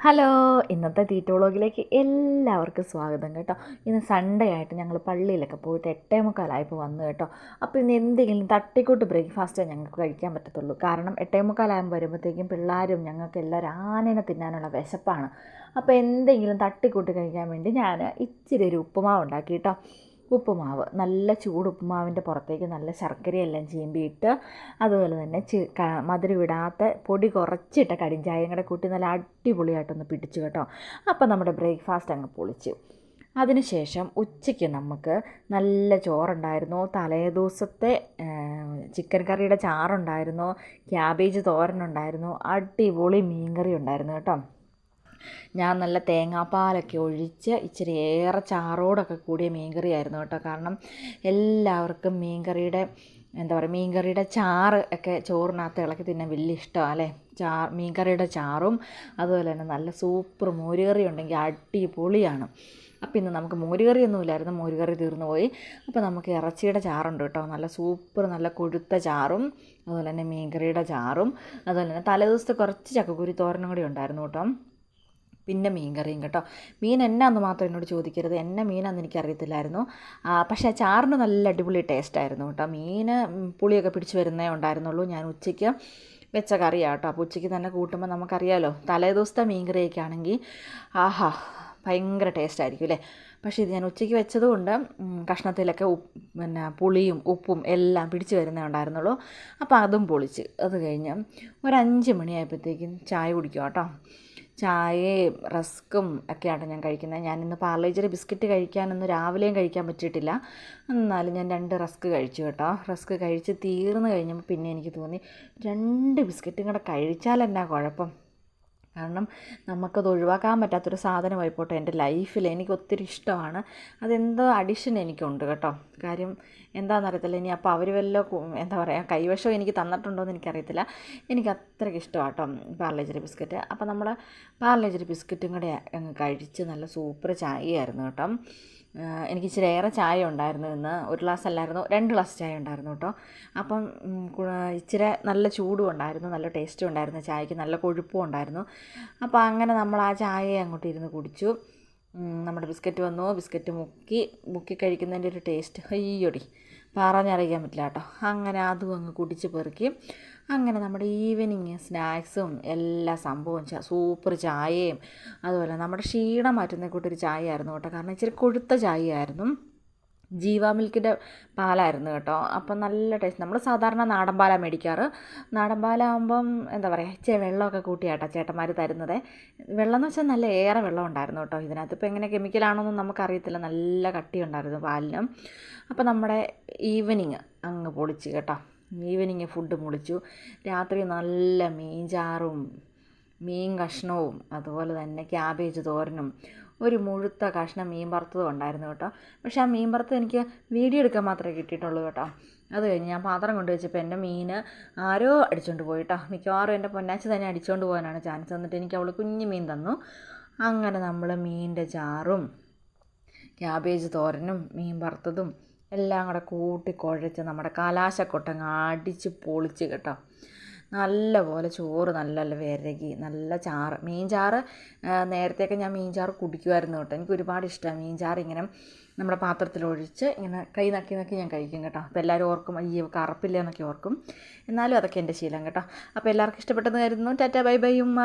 Hello ഇന്നത്തെ തീറ്റോളോഗിലേക്ക് എല്ലാവർക്കും സ്വാഗതം കേട്ടോ. ഇന്ന് സൺഡേ ആയിട്ട് ഞങ്ങൾ പള്ളിയിലൊക്കെ പോയിട്ട് എട്ടേ മുക്കാലായപ്പോൾ വന്നു കേട്ടോ. അപ്പോൾ ഇന്ന് എന്തെങ്കിലും തട്ടിക്കൂട്ട് ബ്രേക്ക്ഫാസ്റ്റേ ഞങ്ങൾക്ക് കഴിക്കാൻ പറ്റത്തുള്ളൂ. കാരണം എട്ടേ മുക്കാലാകുമ്പോൾ വരുമ്പോഴത്തേക്കും പിള്ളേരും ഞങ്ങൾക്ക് എല്ലാവരും ആനേനെ തിന്നാനുള്ള വിശപ്പാണ്. അപ്പോൾ എന്തെങ്കിലും തട്ടിക്കൂട്ട് കഴിക്കാൻ വേണ്ടി ഞാൻ ഇച്ചിരി ഒരു ഉപ്പുമാവ് ഉണ്ടാക്കി കേട്ടോ. ഉപ്പുമാവ് നല്ല ചൂട് ഉപ്പുമാവിന്റെ പുറത്തേക്ക് നല്ല ശർക്കരയെല്ലാം ചീമ്പിയിട്ട് അതുപോലെ തന്നെ ചി മധുരം വിടാത്ത പൊടി കുറച്ചിട്ട കടിഞ്ചായം കൂടെ കൂട്ടി നല്ല അടിപൊളിയായിട്ടൊന്ന് പിടിച്ചു കേട്ടോ. അപ്പോൾ നമ്മുടെ ബ്രേക്ക്ഫാസ്റ്റ് അങ്ങ് പൊളിച്ചു. അതിനുശേഷം ഉച്ചയ്ക്ക് നമുക്ക് നല്ല ചോറുണ്ടായിരുന്നു. തലേ ദിവസത്തെ ചിക്കൻ കറിയുടെ ചാറുണ്ടായിരുന്നു. ക്യാബേജ് തോരനുണ്ടായിരുന്നു. അടിപൊളി മീൻകറി ഉണ്ടായിരുന്നു കേട്ടോ. ഞാൻ നല്ല തേങ്ങാപ്പാലൊക്കെ ഒഴിച്ച് ഇച്ചിരി ഏറെ ചാറോടൊക്കെ കൂടിയ മീൻകറി ആയിരുന്നു കേട്ടോ. കാരണം എല്ലാവർക്കും മീൻകറിയുടെ എന്താ പറയുക മീൻകറിയുടെ ചാറ് ഒക്കെ ചോറിനകത്ത് ഇളക്കി തിന്നാൻ വലിയ ഇഷ്ടമാണ് അല്ലേ? ചാ മീൻകറിയുടെ ചാറും അതുപോലെ തന്നെ നല്ല സൂപ്പർ മോരുകറി ഉണ്ടെങ്കിൽ അടിപൊളിയാണ്. അപ്പോൾ ഇന്ന് നമുക്ക് മോരുകറി ഒന്നും ഇല്ലായിരുന്നു. മോരുകറി തീർന്നു പോയി. അപ്പോൾ നമുക്ക് ഇറച്ചിയുടെ ചാറുണ്ട് കേട്ടോ. നല്ല സൂപ്പർ നല്ല കൊഴുത്ത ചാറും അതുപോലെ തന്നെ മീൻകറിയുടെ ചാറും അതുപോലെ തന്നെ തലേദിവസത്തെ കുറച്ച് ചക്കക്കുരി തോരനും കൂടി ഉണ്ടായിരുന്നു കേട്ടോ. പിന്നെ മീൻ കറിയും കേട്ടോ. മീൻ എന്നാന്ന് മാത്രം എന്നോട് ചോദിക്കരുത്. എന്നെ മീനാന്ന് എനിക്കറിയത്തില്ലായിരുന്നു. പക്ഷേ ചാറിന് നല്ല അടിപൊളി ടേസ്റ്റായിരുന്നു കേട്ടോ. മീൻ പുളിയൊക്കെ പിടിച്ചു വരുന്നേ ഉണ്ടായിരുന്നുള്ളൂ. ഞാൻ ഉച്ചയ്ക്ക് വെച്ച കറിയാണ് കേട്ടോ. അപ്പോൾ ഉച്ചയ്ക്ക് തന്നെ കൂട്ടുമ്പോൾ നമുക്കറിയാമല്ലോ തലേ ദിവസത്തെ മീൻ കറിയൊക്കെ ആണെങ്കിൽ ആഹാ ഭയങ്കര ടേസ്റ്റ് ആയിരിക്കും അല്ലേ? പക്ഷേ ഇത് ഞാൻ ഉച്ചയ്ക്ക് വെച്ചതുകൊണ്ട് കഷ്ണത്തിലൊക്കെ ഉപ്പ് പിന്നെ പുളിയും ഉപ്പും എല്ലാം പിടിച്ചു വരുന്നേ ഉണ്ടായിരുന്നുള്ളൂ. അപ്പോൾ അതും പൊളിച്ച് അത് കഴിഞ്ഞ് ഒരു അഞ്ച് മണിയായപ്പോഴത്തേക്കും ചായ കുടിക്കുക കേട്ടോ. ചായയും റസ്ക്കും ഒക്കെയാണ് ഞാൻ കഴിക്കുന്നത്. ഞാനിന്ന് പാർലേജറി ബിസ്ക്കറ്റ് കഴിക്കാനൊന്നും രാവിലെയും കഴിക്കാൻ പറ്റിയിട്ടില്ല. എന്നാലും ഞാൻ രണ്ട് റസ്ക് കഴിച്ചു കേട്ടോ. റസ്ക് കഴിച്ച് തീർന്നു കഴിഞ്ഞപ്പോൾ പിന്നെ എനിക്ക് തോന്നി രണ്ട് ബിസ്ക്കറ്റും കൂടെ കഴിച്ചാൽ എന്നാ കുഴപ്പം. കാരണം നമുക്കത് ഒഴിവാക്കാൻ പറ്റാത്തൊരു സാധനമായിപ്പോട്ടെ എന്റെ ലൈഫിൽ എനിക്ക് ഒത്തിരി ഇഷ്ടമാണ്. അതെന്തോ അഡിഷൻ എനിക്കുണ്ട് കേട്ടോ. കാര്യം എന്താണെന്നറിയത്തില്ല ഇനി അപ്പോൾ അവർ വല്ല എന്താ പറയുക കൈവശം എനിക്ക് തന്നിട്ടുണ്ടോ എന്ന് എനിക്കറിയത്തില്ല. എനിക്ക് അത്രയ്ക്ക് ഇഷ്ടമാണ് കേട്ടോ പാർലേജറി ബിസ്ക്കറ്റ്. അപ്പോൾ നമ്മൾ പാർലേജറി ബിസ്ക്കറ്റും കൂടെ അങ്ങ് കഴിച്ച് നല്ല സൂപ്പർ ചായയായിരുന്നു കേട്ടോ. എനിക്ക് ഇച്ചിരി ഏറെ ചായ ഉണ്ടായിരുന്നു ഇന്ന്. ഒരു ഗ്ലാസ് അല്ലായിരുന്നു രണ്ട് ഗ്ലാസ് ചായ ഉണ്ടായിരുന്നു കേട്ടോ. അപ്പം ഇച്ചിരി നല്ല ചൂടും ഉണ്ടായിരുന്നു നല്ല ടേസ്റ്റും ഉണ്ടായിരുന്നു ചായക്ക് നല്ല കൊഴുപ്പും ഉണ്ടായിരുന്നു. അപ്പോൾ അങ്ങനെ നമ്മൾ ആ ചായയെ അങ്ങോട്ട് ഇരുന്ന് കുടിച്ചു. നമ്മുടെ ബിസ്ക്കറ്റ് വന്നു. ബിസ്ക്കറ്റ് മുക്കി മുക്കി കഴിക്കുന്നതിന്റെ ഒരു ടേസ്റ്റ്. അയ്യോടി പറഞ്ഞറിയിക്കാൻ പറ്റില്ല കേട്ടോ. അങ്ങനെ അതും അങ്ങ് കുടിച്ച് പെറുക്കി. അങ്ങനെ നമ്മുടെ ഈവനിങ് സ്നാക്സും എല്ലാ സംഭവവും സൂപ്പർ ചായയും അതുപോലെ നമ്മുടെ ക്ഷീണം മാറ്റുന്ന കൂട്ടൊരു ചായ ആയിരുന്നു കേട്ടോ. കാരണം ഇച്ചിരി കൊഴുത്ത ചായയായിരുന്നു. ജീവാ മിൽക്കിന്റെ പാലായിരുന്നു കേട്ടോ. അപ്പം നല്ല ടേസ്റ്റ് നമ്മൾ സാധാരണ നാടൻ പാലാണ് മേടിക്കാറ്. നാടൻ പാലാകുമ്പം എന്താ പറയുക ഇച്ചിരി വെള്ളമൊക്കെ കൂട്ടിയാട്ടോ ചേട്ടന്മാർ തരുന്നത്. വെള്ളം എന്ന് വെച്ചാൽ നല്ല ഏറെ വെള്ളം ഉണ്ടായിരുന്നു കേട്ടോ. ഇതിനകത്ത് ഇപ്പോൾ എങ്ങനെ കെമിക്കലാണോന്നും നമുക്കറിയത്തില്ല. നല്ല കട്ടി ഉണ്ടായിരുന്നു പാലിനും. അപ്പം നമ്മുടെ ഈവനിങ് അങ്ങ് പൊളിച്ച് കേട്ടോ. ഈവനിങ് ഫുഡ് മുളിച്ചു. രാത്രി നല്ല മീൻ ചാറും മീൻ കഷ്ണവും അതുപോലെ തന്നെ ക്യാബേജ് തോരനും. ഒരു മുഴുത്ത കഷ്ണം മീൻ വറുത്തതും ഉണ്ടായിരുന്നു കേട്ടോ. പക്ഷേ ആ മീൻ വറുത്തത് എനിക്ക് വീഡിയോ എടുക്കാൻ മാത്രമേ കിട്ടിയിട്ടുള്ളൂ കേട്ടോ. അത് കഴിഞ്ഞ് ഞാൻ പാത്രം കൊണ്ട് വെച്ചപ്പോൾ എന്റെ മീൻ ആരോ അടിച്ചുകൊണ്ട് പോയി കേട്ടോ മിക്കവാറും എന്റെ പൊന്നാച്ചി തന്നെ അടിച്ചുകൊണ്ട് പോകാനാണ് ചാൻസ്. എന്നിട്ട് എനിക്ക് അവൾ കുഞ്ഞു മീൻ തന്നു. അങ്ങനെ നമ്മൾ മീനിന്റെ ചാറും ക്യാബേജ് തോരനും മീൻ വറുത്തതും എല്ലാം കൂടെ കൂട്ടി കുഴച്ച് നമ്മുടെ കലാശക്കൊട്ടങ്ങ് അടിച്ച് പൊളിച്ച് കേട്ടോ. നല്ല പോലെ ചോറ് നല്ല വിരകി നല്ല ചാറ്. മീൻ ചാറ് നേരത്തെയൊക്കെ ഞാൻ മീൻ ചാറ് കുടിക്കുമായിരുന്നു കേട്ടോ. എനിക്ക് ഒരുപാട് ഇഷ്ടമാണ് മീൻ ചാറ് ഇങ്ങനെ നമ്മുടെ പാത്രത്തിലൊഴിച്ച് ഇങ്ങനെ കൈ നക്കി നക്കി ഞാൻ കഴിക്കും കേട്ടോ. അപ്പോൾ എല്ലാവരും ഓർക്കും ഈ കറപ്പില്ല എന്നൊക്കെ ഓർക്കും. എന്നാലും അതൊക്കെ എന്റെ ശീലം കേട്ടോ. അപ്പോൾ എല്ലാവർക്കും ഇഷ്ടപ്പെട്ടെന്ന് കരുതുന്നു. ടാറ്റ ബൈ ബൈ ഉമ്മ.